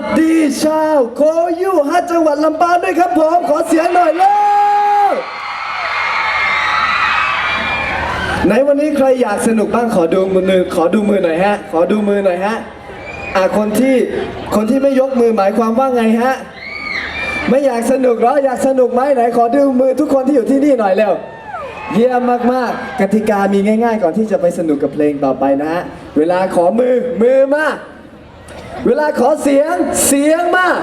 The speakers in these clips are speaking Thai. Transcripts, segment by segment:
สวัสดีชาวโคยูฮัทจังหวัดลำปางด้วยครับผม ขอเสียงหน่อยเร็วไหนวันนี้ใครอยากสนุกบ้างขอดูมือขอดูมือหน่อยฮะ ขอดูมือหน่อยฮะอะคนที่คนที่ไม่ยกมือหมายความว่าไงฮะ ไม่อยากสนุกหรออยากสนุกไหมไหนขอดูมือทุกคนที่อยู่ที่นี่หน่อยเร็วเยี่ยมมากๆกติกามีง่าย ๆ ก่อนที่จะไปสนุกกับเพลงต่อไปนะฮะเวลาขอมือมือมา เวลาขอเสียงเสียงมาก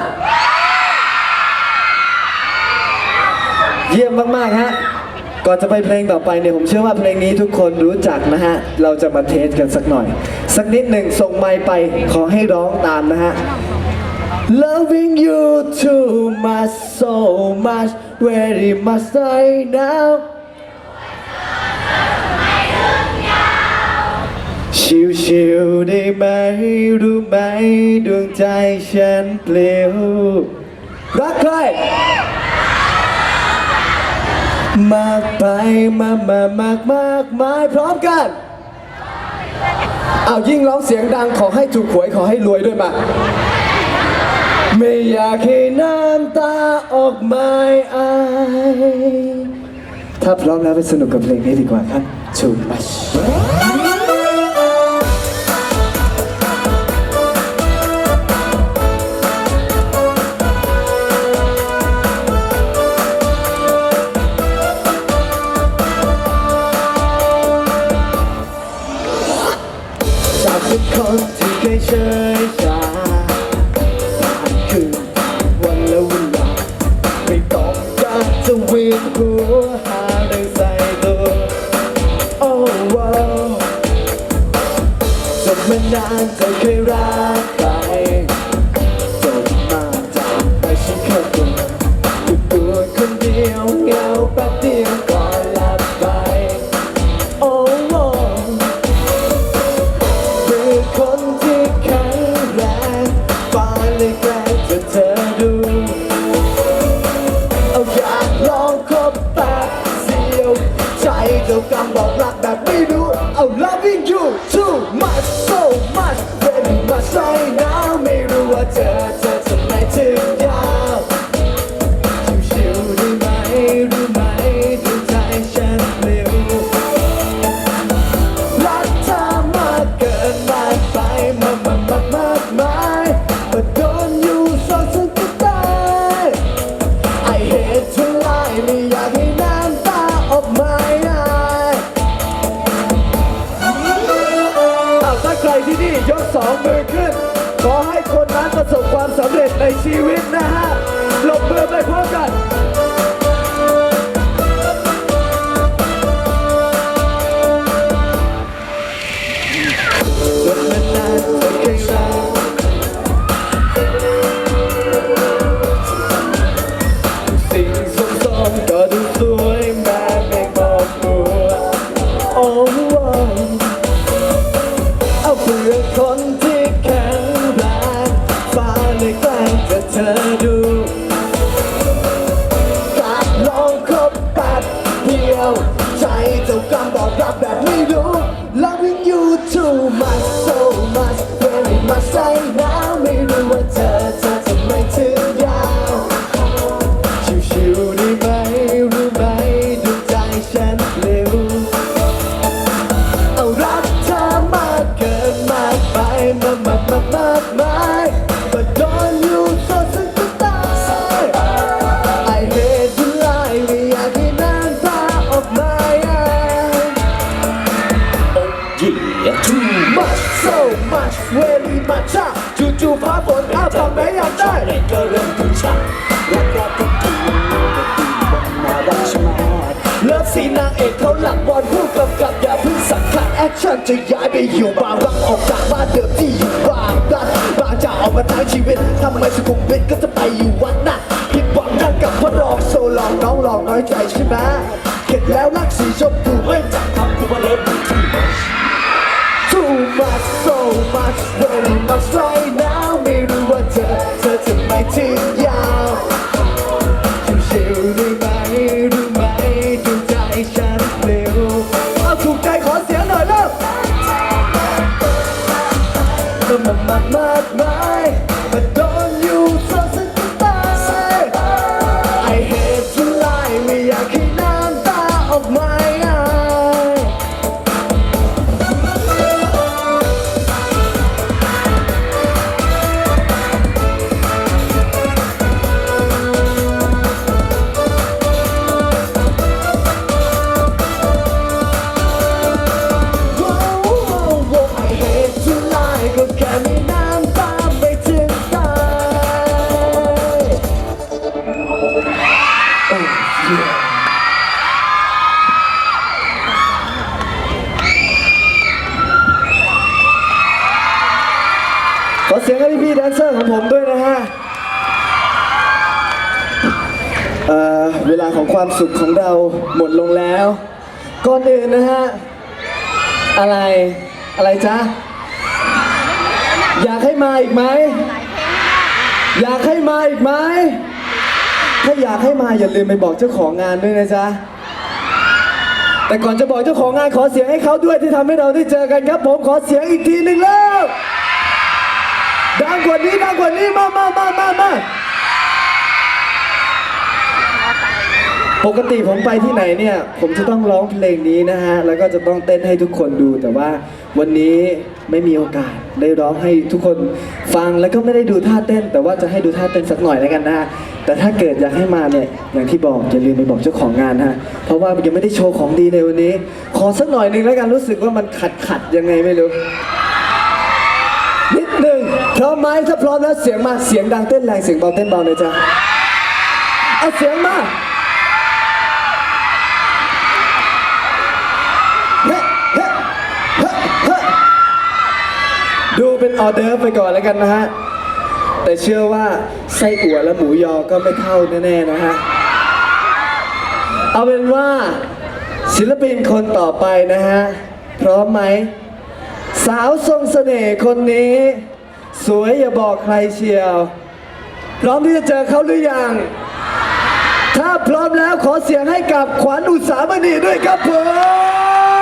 เยี่ยมมากๆฮะก่อนจะไปเพลงต่อไปเนี่ยผมเชื่อว่าเพลงนี้ทุกคนรู้จักนะฮะ เราจะมาเทสกันสักหน่อย สักนิดหนึ่งส่งไมค์ไปขอให้ร้องตามนะฮะ Loving you too much so much very much right now ชิวๆได้ไหมรู้ไหมดวงใจฉันเปลี่ยวรักใครมากไปมามามากมากมายพร้อมกัน เอายิ่งร้องเสียงดังขอให้ถูกหวยขอให้รวยด้วยมา ไม่อยากให้น้ำตาออกมาอายถ้าพร้อมแล้วไปสนุกกับเพลงนี้ดีกว่าครับ Too much เคยชยชาสามคืนวันละเวลาไม่ต้องการจะเวียนหัวหาเรื่องใส่ตัวโอ้ว้าวจบมานานจะเคยรัก so much คนนั้นประสบความสำเร็จในชีวิตนะฮะลงมือไปพร้อมกัน เจ้ากรรมบอกรักแบบไม่รู้ Loving you too much so much very much right now ชั่นจะย้ายไปอยู่บางรักออกจากบ้านเดิมที่อยู่บางรักบางจะออกมาทั้งชีวิตทำไมสุขุมวิทก็จะไปอยู่วัดน่ะผิดหวังกันกับพระรองโซลองน้องลองน้อยใจใช่ไหมเข็ดแล้วรักสีชมพูไม่จับทำตัวเลิฟที่ Too much, so much, very much ก็มัน เอ่อเวลาของความสุขของเราหมดลงแล้ว ก่อนอื่นนะฮะ อะไรอะไรจ๊ะ อยากให้มาอีกไหม อยากให้มาอีกไหม ถ้าอยากให้มาอย่าลืมไปบอกเจ้าของงานด้วยนะจ๊ะ แต่ก่อนจะบอกเจ้าของงานขอเสียงให้เขาด้วยที่ทำให้เราได้เจอกันครับ ผมขอเสียงอีกทีหนึ่งแล้วดังกว่านี้ดังกว่านี้มามามามามา ปกติผมไปที่ไหนเนี่ย ผมจะต้องร้องเพลงนี้นะฮะ แล้วก็จะต้องเต้นให้ทุกคนดู แต่ว่าวันนี้ไม่มีโอกาสได้ร้องให้ทุกคนฟังแล้วก็ไม่ได้ดูท่าเต้น แต่ว่าจะให้ดูท่าเต้นสักหน่อยแล้วกันนะฮะแต่ถ้าเกิดอยากให้มาเนี่ยอย่างที่บอกอย่าลืมไปบอกเจ้าของงานฮะเพราะว่ายังไม่ได้โชว์ของดีในวันนี้ ขอสักหน่อยหนึ่งแล้วกันรู้สึกว่ามันขัดขัดยังไงไม่รู้นิดหนึ่งพร้อมไหมถ้าพร้อมแล้วเสียงมาเสียงดังเต้นแรงเสียงเบาเต้นเบาเลยจ้ะเอาเสียงมา ออเดอร์ฟไปก่อนแล้วกันนะฮะ แต่เชื่อว่าไส้อั่วและหมูยอก็ไม่เท่าแน่ๆนะฮะ เอาเป็นว่าศิลปินคนต่อไปนะฮะ พร้อมไหม สาวทรงเสน่ห์คนนี้ สวยอย่าบอกใครเชียว พร้อมที่จะเจอเขาหรือยัง ถ้าพร้อมแล้วขอเสียงให้กับขวัญอุตสามณีด้วยครับผม